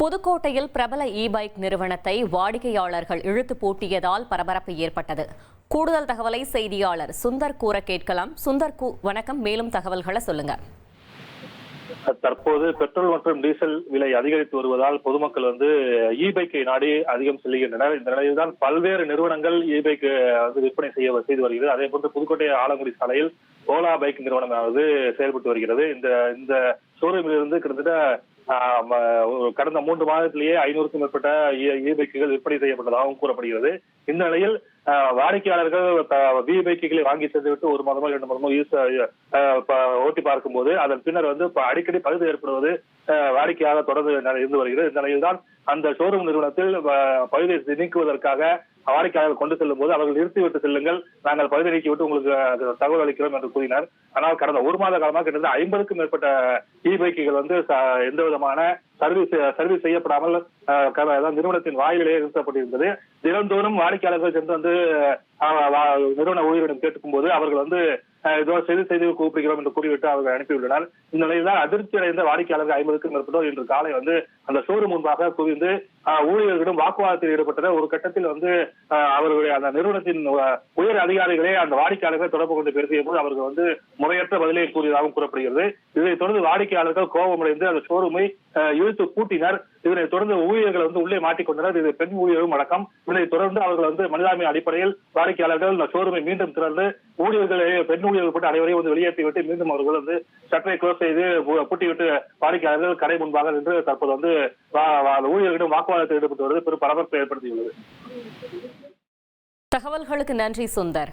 புதுக்கோட்டையில் பிரபல இ பைக் நிறுவனத்தை வாடிக்கையாளர்கள் இழுத்து பூட்டியதால் பரபரப்பு ஏற்பட்டது. கூடுதல் தகவலை செய்தியாளர் சுந்தர் கூற கேட்கலாம். சுந்தர் கூ வணக்கம். மேலும் தகவல்களை சொல்லுங்க. தற்போது பெட்ரோல் மற்றும் டீசல் விலை அதிகரித்து வருவதால் பொதுமக்கள் வந்து இ பைக்கை நாடி அதிகம் செல்கின்றனர். இந்த நிலையில்தான் பல்வேறு நிறுவனங்கள் இ பைக் வந்து விற்பனை செய்ய செய்து வருகிறது. அதே போன்று புதுக்கோட்டை ஆலங்குடி சாலையில் ஓலா பைக் நிறுவனமானது செயல்பட்டு வருகிறது. இந்த இந்த ஷோரூமில் இருந்து கிட்டத்தட்ட கடந்த மூன்று மாதத்திலேயே ஐநூறுக்கும் மேற்பட்ட இ பைக்குகள் விற்பனை செய்யப்பட்டதாகவும் கூறப்படுகிறது. இந்த நிலையில் வாடிக்கையாளர்கள் வி பைக்குகளை வாங்கி சென்றுவிட்டு ஒரு மாதமோ இரண்டு மாதமோ யூஸ் ஓட்டி பார்க்கும்போது அதன் பின்னர் வந்து அடிக்கடி பகுதி ஏற்படுவது வாடிக்கையாக வாடிக்கையாளர் தொடர்ந்து இருந்து வருகிறது. இந்த நிலையில்தான் அந்த ஷோரூம் நிறுவனத்தில் பகுதியை நீக்குவதற்காக வாடிக்கையாளர்கள் கொண்டு செல்லும் போது அவர்கள் நிறுத்திவிட்டு செல்லுங்கள். நாங்கள் பழுது நீக்கி விட்டு உங்களுக்கு தகவல் அளிக்கிறோம் என்று கூறினார். ஆனால் கடந்த ஒரு மாத காலமாக கிட்டத்தட்ட ஐம்பதுக்கும் மேற்பட்ட இ பைக்குகள் வந்து ச- எந்த விதமான சர்வீஸ் சர்வீஸ் செய்யப்படாமல் நிறுவனத்தின் வாயிலேயே நிறுத்தப்பட்டிருந்தது. தினந்தோறும் வாடிக்கையாளர்கள் சென்று வந்து வா- நிறுவன ஊழியரிடம் கேட்டுக்கும் போது அவர்கள் வந்து இதோ செய்து செய்து கூப்பிடுகிறோம் என்று கூறிவிட்டு அவர்கள் அனுப்பியுள்ளனர். இந்த நிலையில் தான் அதிர்ச்சி அடைந்த வாடிக்கையாளர்கள் ஐம்பதுக்கும் மேற்பட்டோர் இன்று காலை வந்து அந்த ஷோரூம் முன்பாக குவிந்து ஊழியர்களிடம் வாக்குவாதத்தில் ஈடுபட்டனர். ஒரு கட்டத்தில் வந்து அவர்களுடைய அந்த நிறுவனத்தின் உயர் அதிகாரிகளே அந்த வாடிக்கையாளர்கள் தொடர்பு கொண்டு பேசிய போது அவர்கள் வந்து முறையற்ற பதிலை கூறியதாகவும் கூறப்படுகிறது. இதைத் தொடர்ந்து வாடிக்கையாளர்கள் கோபமடைந்து அந்த ஷோரூமை இழுத்து பூட்டினர். இதனைத் தொடர்ந்து ஊழியர்கள் வந்து உள்ளே மாட்டிக்கொண்டனர். இது பெண் ஊழியரும் அடக்கம். இதனைத் தொடர்ந்து அவர்கள் வந்து மனிதாமை அடிப்படையில் வாடிக்கையாளர்கள் ஷோரூமை மீண்டும் திறந்து ஊழியர்களை பெண் ஊழியர்கள் போட்டு அனைவரையும் வந்து வெளியேற்றிவிட்டு மீண்டும் அவர்கள் வந்து ஷட்டரை க்ளோஸ் செய்து பூ- பூட்டிவிட்டு வாடிக்கையாளர்கள் கடை முன்பாக நின்று தற்போது வந்து ஊழியர்களிடம் வாக்குவாதத்தில் ஈடுபட்டு வருவது பெரும் பரபரப்பை ஏற்படுத்தியுள்ளது. தகவல்களுக்கு நன்றி சுந்தர்.